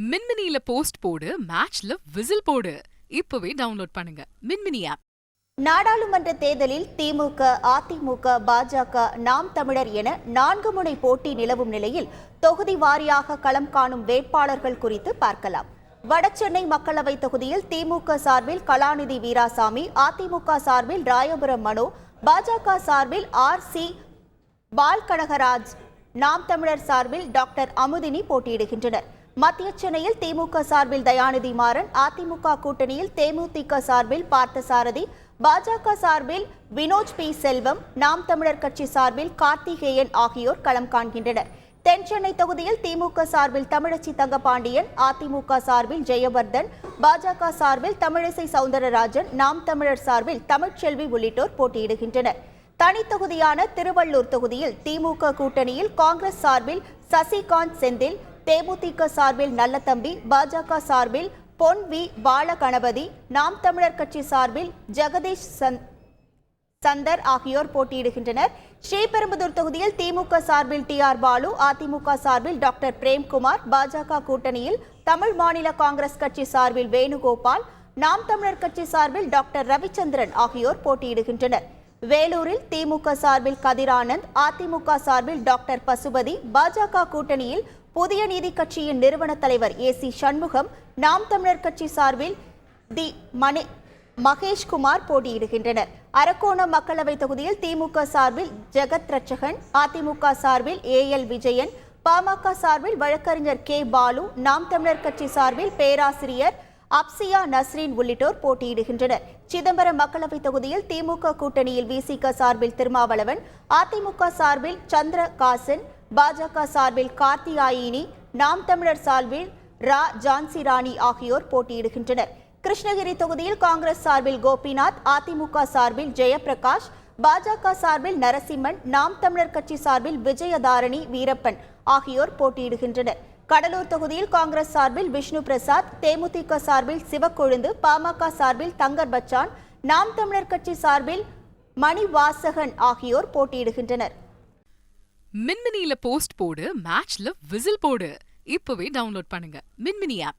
மின்மினியில post போடு மேட்ச்ல whistle போடு. இப்பவே டவுன்லோட் பண்ணுங்க. மின்மினி ஆப். நாடாளுமன்ற தேர்தலில் திமுக அதிமுக பாஜக நாம் தமிழர் என நான்கு முனை போட்டி நிலவும் நிலையில் தொகுதி வாரியாக களம் காணும் வேட்பாளர்கள் குறித்து பார்க்கலாம். வடசென்னை மக்களவை தொகுதியில் திமுக சார்பில் கலாநிதி வீராசாமி அதிமுக சார்பில் ராயபுரம் மனோ பாஜக சார்பில் ஆர் சி பால் கனகராஜ் நாம் தமிழர் சார்பில் டாக்டர் அமுதினி போட்டியிடுகின்றனர். மத்திய சென்னையில் திமுக சார்பில் தயாநிதி மாறன் அதிமுக கூட்டணியில் தேமுதிக சார்பில் பார்த்தசாரதி பாஜக சார்பில் வினோஜ் பி. செல்வம் நாம் தமிழர் கட்சி சார்பில் கார்த்திகேயன் ஆகியோர் களம் காண்கின்றனர். தென் சென்னை தொகுதியில் திமுக சார்பில் தமிழச்சி தங்கபாண்டியன் அதிமுக சார்பில் ஜெயவர்தன் பாஜக சார்பில் தமிழிசை சவுந்தரராஜன் நாம் தமிழர் சார்பில் தமிழ்ச்செல்வி உள்ளிட்டோர் போட்டியிடுகின்றனர். தனி தொகுதியான திருவள்ளூர் தொகுதியில் திமுக கூட்டணியில் காங்கிரஸ் சார்பில் சசிகாந்த் செந்தில் தேமுதிக சார்பில் நல்லதம்பி பாஜக சார்பில் பொன் வி பாலகணபதி நாம் தமிழர் கட்சி சார்பில் ஜெகதீஷ் சந்த் சந்தர் ஆகியோர் போட்டியிடுகின்றனர். ஸ்ரீபெரும்புதூர் தொகுதியில் திமுக சார்பில் டி ஆர் பாலு அதிமுக சார்பில் டாக்டர் பிரேம்குமார் பாஜக கூட்டணியில் தமிழ் மாநில காங்கிரஸ் கட்சி சார்பில் வேணுகோபால் நாம் தமிழர் கட்சி சார்பில் டாக்டர் ரவிச்சந்திரன் ஆகியோர் போட்டியிடுகின்றனர். வேலூரில் திமுக சார்பில் கதிரானந்த் அதிமுக சார்பில் டாக்டர் பசுபதி பாஜக கூட்டணியில் புதிய நீதி கட்சியின் நிறுவன தலைவர் ஏ சி சண்முகம் நாம் தமிழர் கட்சி சார்பில் தி மணி மகேஷ்குமார் போட்டியிடுகின்றனர். அரக்கோணம் மக்களவை தொகுதியில் திமுக சார்பில் ஜெகத் ரட்சகன் அதிமுக சார்பில் ஏ எல் விஜயன் பாமக சார்பில் வழக்கறிஞர் கே பாலு நாம் தமிழர் கட்சி சார்பில் பேராசிரியர் அப்சியா நஸ்ரீன் உள்ளிட்டோர் போட்டியிடுகின்றனர். சிதம்பரம் மக்களவைத் தொகுதியில் திமுக கூட்டணியில் விசிக சார்பில் திருமாவளவன் அதிமுக சார்பில் சந்திரகாசன் பாஜக சார்பில் கார்த்தியாயினி நாம் தமிழர் சார்பில் ரா. ஜான்சி ராணி ஆகியோர் போட்டியிடுகின்றனர். கிருஷ்ணகிரி தொகுதியில் காங்கிரஸ் சார்பில் கோபிநாத் அதிமுக சார்பில் ஜெயபிரகாஷ் பாஜக சார்பில் நரசிம்மன் நாம் தமிழர் கட்சி சார்பில் விஜயதாரணி வீரப்பன் ஆகியோர் போட்டியிடுகின்றனர். கடலூர் தொகுதியில் காங்கிரஸ் சார்பில் விஷ்ணு பிரசாத் தேமுதிக சார்பில் சிவக்கொழுந்து பாமக சார்பில் தங்கர் பச்சான் நாம் தமிழர் கட்சி சார்பில் மணிவாசகன் ஆகியோர் போட்டியிடுகின்றனர். மின்மினியில போஸ்ட் போடு மேட்ச்ல விசில் போடு. இப்பவே டவுன்லோட் பண்ணுங்க. மின்மினி ஆப்